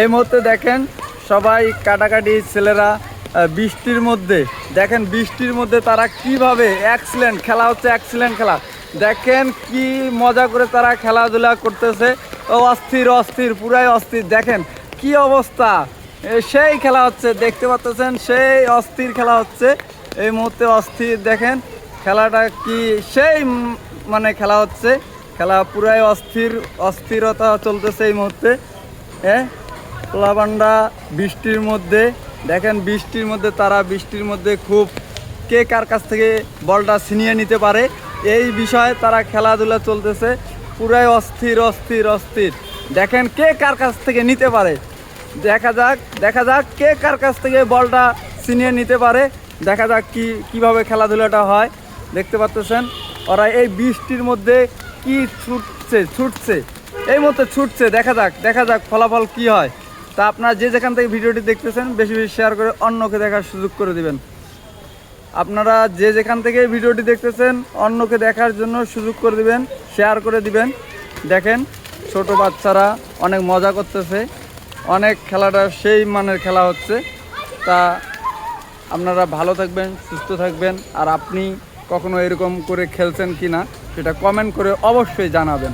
এই মুহূর্তে দেখেন সবাই কাটাকাটি ছেলেরা বৃষ্টির মধ্যে। দেখেন বৃষ্টির মধ্যে তারা কীভাবে অ্যাক্সিডেন্ট খেলা হচ্ছে অ্যাক্সিডেন্ট খেলা। দেখেন কি মজা করে তারা খেলাধুলা করতেছে। ও অস্থির অস্থির, পুরাই অস্থির। দেখেন কি অবস্থা। সেই খেলা হচ্ছে, দেখতে পাচ্ছেন সেই অস্থির খেলা হচ্ছে। এই মুহূর্তে অস্থির, দেখেন খেলাটা কি সেই মানে খেলা হচ্ছে। খেলা পুরাই অস্থির, অস্থিরতা চলতেছে এই মুহূর্তে। হ্যাঁ? পোলাবান্ডা বৃষ্টির মধ্যে, দেখেন বৃষ্টির মধ্যে, তারা বৃষ্টির মধ্যে খুব কে কার কাছ থেকে বলটা ছিনিয়ে নিতে পারে, এই বিষয়ে তারা খেলাধুলা চলতেছে। পুরাই অস্থির অস্থির অস্থির। দেখেন কে কার কাছ থেকে নিতে পারে। দেখা যাক দেখা যাক কে কার কাছ থেকে বলটা ছিনিয়ে নিতে পারে। দেখা যাক কি, কীভাবে খেলাধুলাটা হয়। দেখতে পাচ্ছেন? ওরা এই বৃষ্টির মধ্যে কি ছুটছে ছুটছে? এই মতো ছুটছে, দেখা যাক দেখা যাক ফলাফল কি হয়। তা আপনারা যে যেখান থেকে ভিডিওটি দেখতেছেন, বেশি বেশি শেয়ার করে অন্যকে দেখার সুযোগ করে দিবেন। আপনারা যে যেখান থেকে ভিডিওটি দেখতেছেন, অন্যকে দেখার জন্য সুযোগ করে দিবেন শেয়ার করে দিবেন। দেখেন, ছোট বাচ্চারা অনেক মজা করতেছে। অনেক খেলাটা সেই মানের খেলা হচ্ছে। তা আপনারা ভালো থাকবেন, সুস্থ থাকবেন। আর আপনি কখনো এরকম করে খেলছেন কিনা সেটা কমেন্ট করে অবশ্যই জানাবেন।